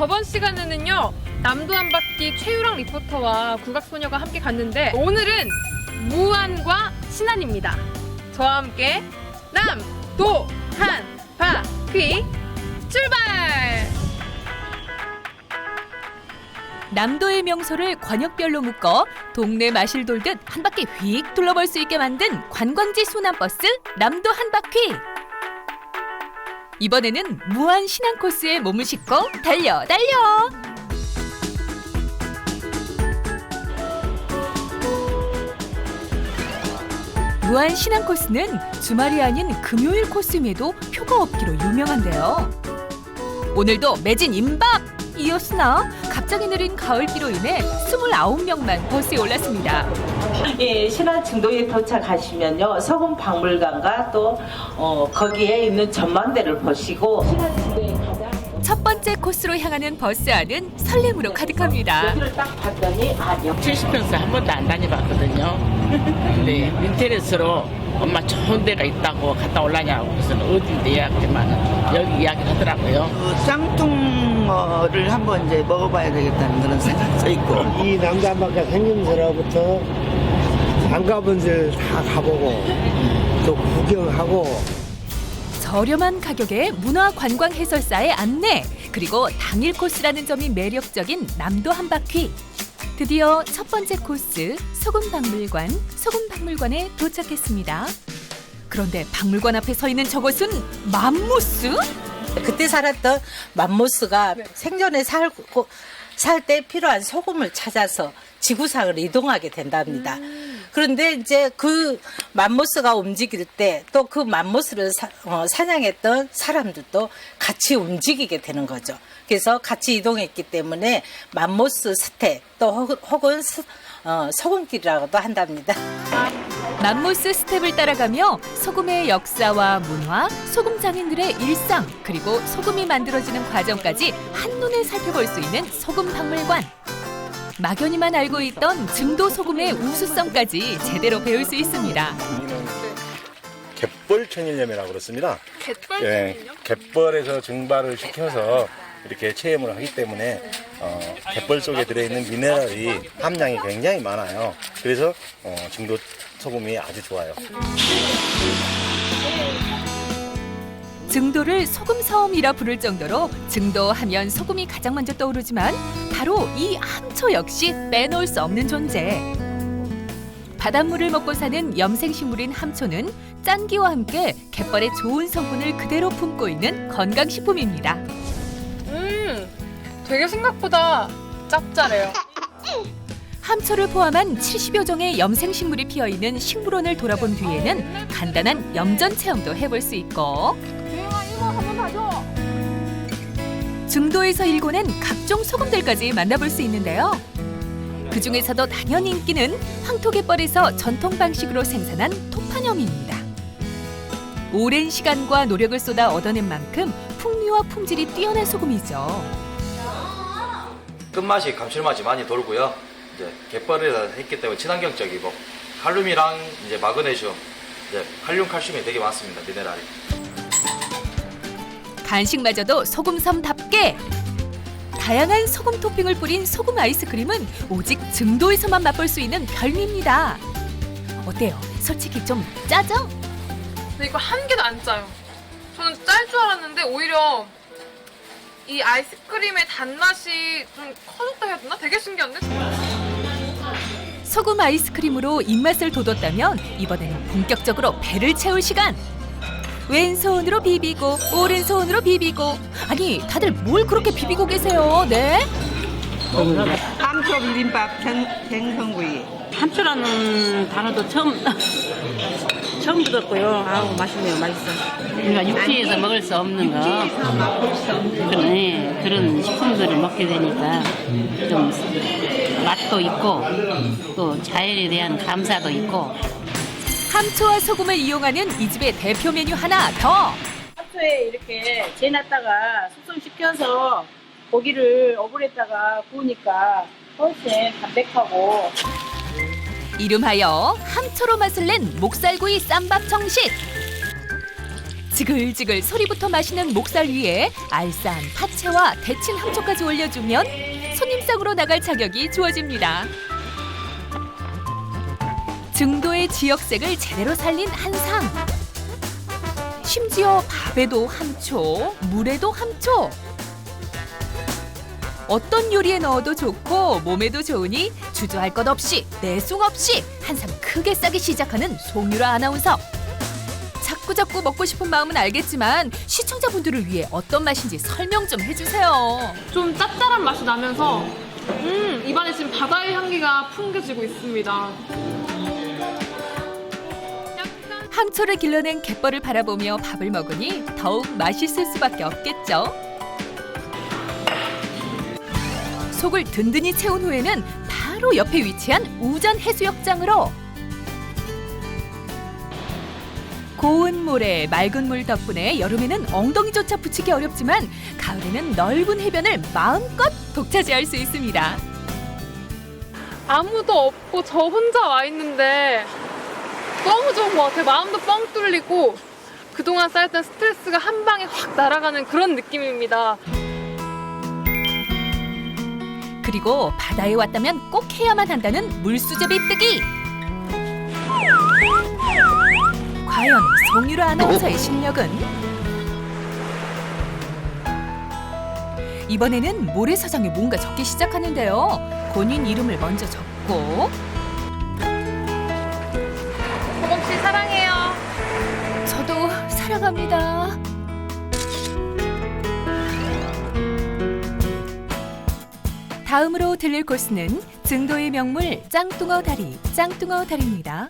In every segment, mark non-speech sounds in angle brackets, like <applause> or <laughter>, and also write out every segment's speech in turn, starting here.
저번 시간에는요 남도 한 바퀴 최유랑 리포터와 국악소녀가 함께 갔는데 오늘은 무안과 신안입니다. 저와 함께 남도 한 바퀴 출발! 남도의 명소를 관역별로 묶어 동네 마실 돌듯 한 바퀴 휙 둘러볼 수 있게 만든 관광지 순환버스 남도 한 바퀴. 이번에는 무한 신안 코스에 몸을 싣고 달려 달려. 무한 신안 코스는 주말이 아닌 금요일 코스임에도 표가 없기로 유명한데요. 오늘도 매진 임박! 이었으나 갑자기 느린 가을비로 인해 29명만 버스에 올랐습니다. 예, 신안 증도에 도착하시면요 서군 박물관과 또 어, 거기에 있는 전망대를 보시고 신안 증도에 가장 첫 번째 코스로 향하는 버스 안은 설렘으로 가득합니다. 여기를 딱 봤더니 아 여기 70평생 한 번도 안 다녀봤거든요. 근데 인터넷으로 엄마 좋은 데가 있다고 갔다 올라냐고 그래서 어딘데 이야기만 여기 이야기 하더라고요. 그 짱뚱어를 한번 이제 먹어봐야 되겠다는 그런 생각도 있고 이 남자한바퀴 생김새로부터 안 가본 데를 다 가보고 또 구경하고 저렴한 가격에 문화 관광 해설사의 안내 그리고 당일 코스라는 점이 매력적인 남도 한 바퀴. 드디어 첫 번째 코스 소금 박물관 소금 박물관에 도착했습니다. 그런데 박물관 앞에 서 있는 저것은 맘모스? 그때 살았던 맘모스가 생전에 살고 살 때 필요한 소금을 찾아서 지구상을 이동하게 된답니다. 그런데 이제 그 맘모스가 움직일 때 또 그 맘모스를 사, 어, 사냥했던 사람들도 같이 움직이게 되는 거죠. 그래서 같이 이동했기 때문에 맘모스 스텝 또 혹은, 스- 어, 소금길이라고도 한답니다. 맘모스 스텝을 따라가며 소금의 역사와 문화, 소금 장인들의 일상, 그리고 소금이 만들어지는 과정까지 한눈에 살펴볼 수 있는 소금 박물관. 막연히만 알고 있던 증도 소금의 우수성까지 제대로 배울 수 있습니다. 갯벌 천일염이라고 그렇습니다. 갯벌 예, 갯벌에서 증발을 시켜서 이렇게 체험을 하기 때문에 어, 갯벌 속에 들어있는 미네랄이 함량이 굉장히 많아요. 그래서 어, 증도 소금이 아주 좋아요. 증도를 소금 섬이라 부를 정도로 증도 하면 소금이 가장 먼저 떠오르지만 바로 이 함초 역시 빼놓을 수 없는 존재. 바닷물을 먹고 사는 염생식물인 함초는 짠기와 함께 갯벌의 좋은 성분을 그대로 품고 있는 건강식품입니다. 음 되게 생각보다 짭짤해요. 함초를 포함한 70여 종의 염생식물이 피어 있는 식물원을 돌아본 뒤에는 간단한 염전 체험도 해볼 수 있고 증도에서 일궈낸 각종 소금들까지 만나볼 수 있는데요. 그 중에서도 당연히 인기는 황토갯벌에서 전통 방식으로 생산한 토파념입니다. 오랜 시간과 노력을 쏟아 얻어낸 만큼 풍미와 품질이 뛰어난 소금이죠. 끝맛이 감칠맛이 많이 돌고요. 이제 갯벌에서 했기 때문에 친환경적이고 칼륨이랑 이제 마그네슘, 이제 칼륨 칼슘이 되게 많습니다. 미네랄이. 간식마저도 소금섬답게 다양한 소금 토핑을 뿌린 소금 아이스크림은 오직 증도에서만 맛볼 수 있는 별미입니다. 어때요? 솔직히 좀 짜죠? 근데 이거 한 개도 안 짜요. 저는 짤 줄 알았는데 오히려 이 아이스크림의 단맛이 좀 커졌다 해야 되나? 되게 신기한데? 소금 아이스크림으로 입맛을 돋웠다면 이번에는 본격적으로 배를 채울 시간. 왼손으로 비비고 오른손으로 비비고 아니 다들 뭘 그렇게 비비고 계세요? 네? 깜짝 비빔밥 생선구이 함초라는 단어도 처음 <laughs> 처음 들었고요. 아우 맛있네요, 맛있어. 우리가 육지에서 먹을 수 없는 거 그런, 예, 그런 식품들을 먹게 되니까 좀 맛도 있고 또 자연에 대한 감사도 있고 함초와 소금을 이용하는 이 집의 대표 메뉴 하나 더. 함초에 이렇게 재놨다가 숙성시켜서 고기를 어불에다가 구우니까 훨씬 담백하고 이름하여 함초로 맛을 낸 목살구이 쌈밥 정식. 지글지글 소리부터 마시는 목살 위에 알싸한 파채와 데친 함초까지 올려주면 손님상으로 나갈 자격이 주어집니다. 증도의 지역색을 제대로 살린 한상. 심지어 밥에도 함초, 물에도 함초. 어떤 요리에 넣어도 좋고 몸에도 좋으니 주저할 것 없이 내숭 없이 한상 크게 싸기 시작하는 송유라 아나운서. 자꾸자꾸 먹고 싶은 마음은 알겠지만 시청자분들을 위해 어떤 맛인지 설명 좀 해주세요. 좀 짭짤한 맛이 나면서 음 입안에 지금 바다의 향기가 풍겨지고 있습니다. 함초를 길러낸 갯벌을 바라보며 밥을 먹으니 더욱 맛있을 수밖에 없겠죠. 속을 든든히 채운 후에는 바로 옆에 위치한 우전 해수욕장으로 고운 모래, 맑은 물 덕분에 여름에는 엉덩이조차 붙이기 어렵지만 가을에는 넓은 해변을 마음껏 독차지할 수 있습니다. 아무도 없고 저 혼자 와 있는데 너무 좋은 것 같아요. 마음도 뻥 뚫리고 그동안 쌓였던 스트레스가 한 방에 확 날아가는 그런 느낌입니다. 그리고 바다에 왔다면 꼭 해야만 한다는 물수제비 뜨기. 과연 송유라 아나운서의 실력은? 이번에는 모래사장에 뭔가 적기 시작하는데요. 본인 이름을 먼저 적고 사랑합니다. 다음으로 들릴 곳은 증도의 명물 짱뚱어 다리, 짱뚱어 다리입니다.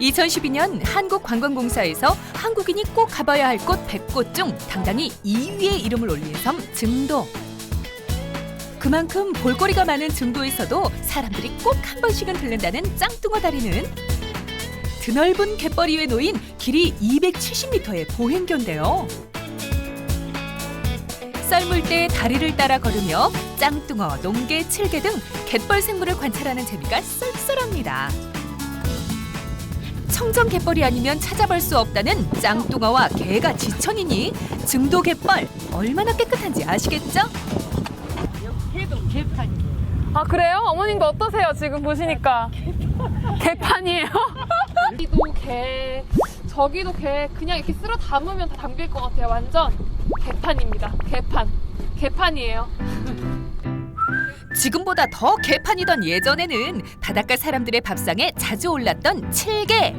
2012년 한국관광공사에서 한국인이 꼭 가봐야 할 곳 100곳 중 당당히 2위의 이름을 올린 섬 증도. 그만큼 볼거리가 많은 증도에서도 사람들이 꼭 한 번씩은 들른다는 짱뚱어 다리는 드넓은 갯벌 위에 놓인 길이 270m의 보행교인데요. 썰물 때 다리를 따라 걸으며 짱뚱어, 농개, 칠개 등 갯벌 생물을 관찰하는 재미가 쏠쏠합니다. 청정 갯벌이 아니면 찾아볼 수 없다는 짱뚱어와 개가 지천이니 증도 갯벌 얼마나 깨끗한지 아시겠죠? 아 그래요? 어머님도 어떠세요? 지금 보시니까 개판이에요. <laughs> 여기도 개, 저기도 개 그냥 이렇게 쓸어 담으면 다 담길 것 같아요. 완전 개판입니다. 개판, 개판이에요. 지금보다 더 개판이던 예전에는 바닷가 사람들의 밥상에 자주 올랐던 칠개.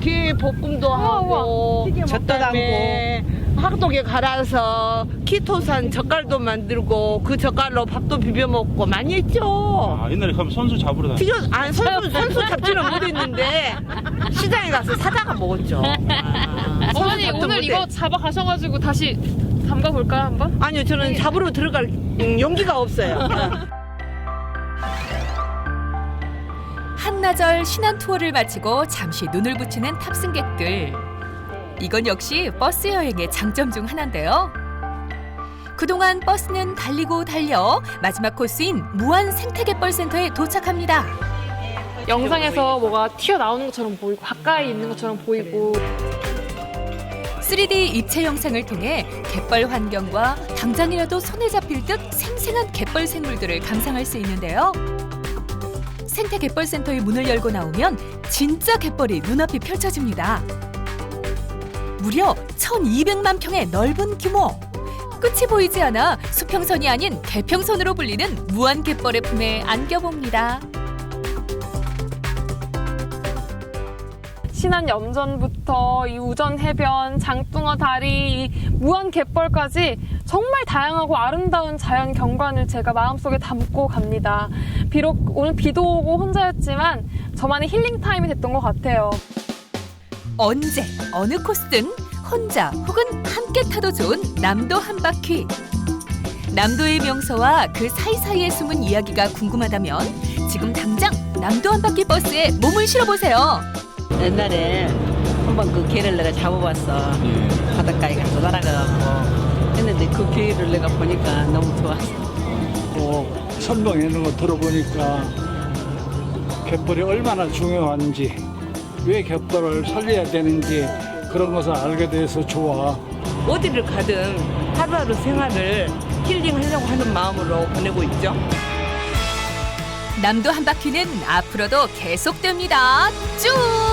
게 볶음도 하고 젓도 담고. 학독에 갈아서 키토산 젓갈도 만들고 그 젓갈로 밥도 비벼 먹고 많이 했죠. 아, 옛날에 그럼 선수 잡으러 다녔 튀겨 아니 선수 선수 잡지는 못했는데 시장에 가서 사다가 먹었죠. 아, 어머니 선수 오늘 못해. 이거 잡아 가셔가지고 다시 담가 볼까요 한번? 아니요 저는 잡으러 들어갈 음, 용기가 없어요. 한나절 신안 투어를 마치고 잠시 눈을 붙이는 탑승객들. 이건 역시 버스 여행의 장점 중 하나인데요. 그동안 버스는 달리고 달려 마지막 코스인 무한 생태갯벌 센터에 도착합니다. 영상에서 뭐가 튀어나오는 것처럼 보이고 가까이 있는 것처럼 보이고 3D 입체 영상을 통해 갯벌 환경과 당장이라도 손에 잡힐 듯 생생한 갯벌 생물들을 감상할 수 있는데요. 생태 갯벌 센터의 문을 열고 나오면 진짜 갯벌이 눈앞에 펼쳐집니다. 무려 1,200만 평의 넓은 규모. 끝이 보이지 않아 수평선이 아닌 개평선으로 불리는 무한 갯벌의 품에 안겨봅니다. 신안 염전부터 이 우전 해변, 장뚱어 다리, 이 무한 갯벌까지 정말 다양하고 아름다운 자연 경관을 제가 마음속에 담고 갑니다. 비록 오늘 비도 오고 혼자였지만 저만의 힐링 타임이 됐던 것 같아요. 언제 어느 코스든 혼자 혹은 함께 타도 좋은 남도 한 바퀴. 남도의 명소와 그 사이사이에 숨은 이야기가 궁금하다면 지금 당장 남도 한 바퀴 버스에 몸을 실어보세요. 옛날에 한번 그 개를 내가 잡아봤어. 바닷가에 가서 날아가고 했는데 그 개를 내가 보니까 너무 좋았어. 뭐 설명해 놓은 거 들어보니까 갯벌이 얼마나 중요한지 왜 갯벌을 살려야 되는지 그런 것을 알게 돼서 좋아. 어디를 가든 하루하루 생활을 힐링하려고 하는 마음으로 보내고 있죠. 남도 한 바퀴는 앞으로도 계속됩니다. 쭉!